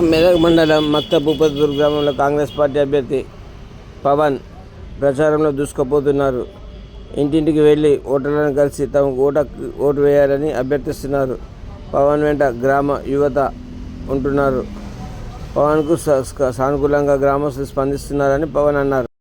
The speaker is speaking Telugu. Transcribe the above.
మెదక్ మండలం మక్తబ్ గ్రామంలో కాంగ్రెస్ పార్టీ అభ్యర్థి పవన్ ప్రచారంలో దూసుకుపోతున్నారు. ఇంటింటికి వెళ్ళి ఓటర్లను కలిసి తమకు ఓట ఓటు వేయాలని అభ్యర్థిస్తున్నారు. పవన్ వెంట గ్రామ యువత ఉంటున్నారు. పవన్కు స- సానుకూలంగా గ్రామస్తులు స్పందిస్తున్నారని పవన్ అన్నారు.